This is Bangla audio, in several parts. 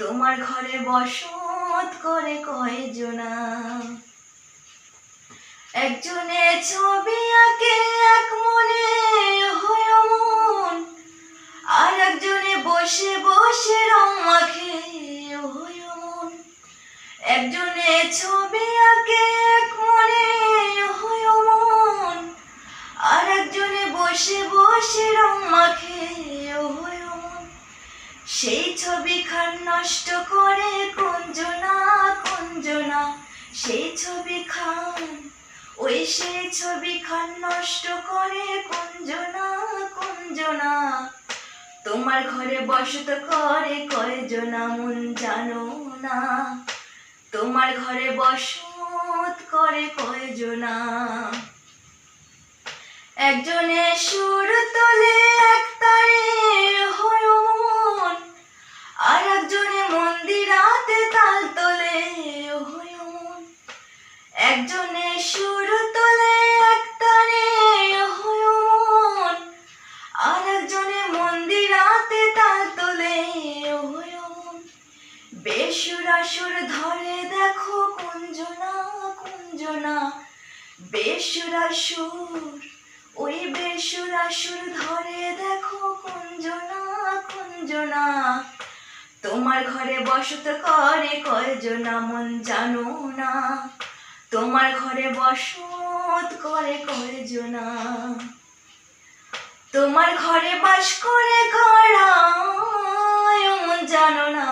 তোমার ঘরে বসত করে কয়জনা একজনে ছবি আঁকে, এক মনে হয় মন আর একজনে বসে বসে রং মাখে হয় মন একজনে ছবি আঁকে, এক সেই ছবি খান নষ্ট করে কুঞ্জনা কুঞ্জনা। সেই ছবি খান ওই সেই ছবি খান নষ্ট করে কুঞ্জনা কুঞ্জনা। তোমার ঘরে বসত করে কয়জনা মন জানো না। তোমার ঘরে বসত করে কয়জনা। একজনে সুর একজনে সুর তোলে এক তারে হয় মন আর একজনে মন্দিরাতে তাল তোলে হয় মন বেসুরাসুর ধরে দেখো কুঞ্জনা কুঞ্জনা। বেসুরাসুর ওই বেসুরাসুর ধরে দেখো কুঞ্জনা কুঞ্জনা। তোমার ঘরে বসত করে কয়জনা মন জানো না। তোমার ঘরে বসত করে কয়জনা তোমার ঘরে বাস করে কারা মন জানো না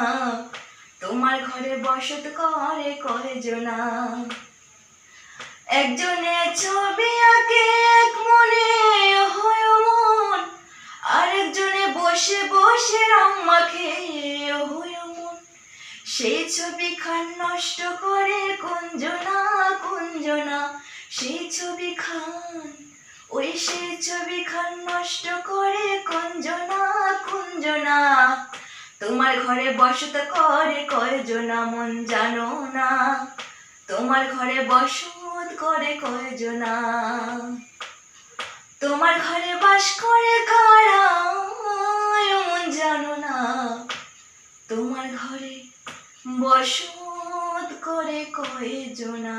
তোমার ঘরে বসত করে কয়জনা একজনে ছবি আঁকে, এক মনে হয় মন আরেকজনে বসে বসে রং মাখে হয় মন সেই ছবি খান নষ্ট করে ছবি খান ওই সেই ছবি খান নষ্ট করে কুঞ্জনা কুঞ্জনা। তোমার ঘরে বসত করে কয়জনা মন জানো না। তোমার ঘরে বসত করে কয়জনা। তোমার ঘরে বাস করে কারা মন জানো না। তোমার ঘরে বসত করে কয়জনা।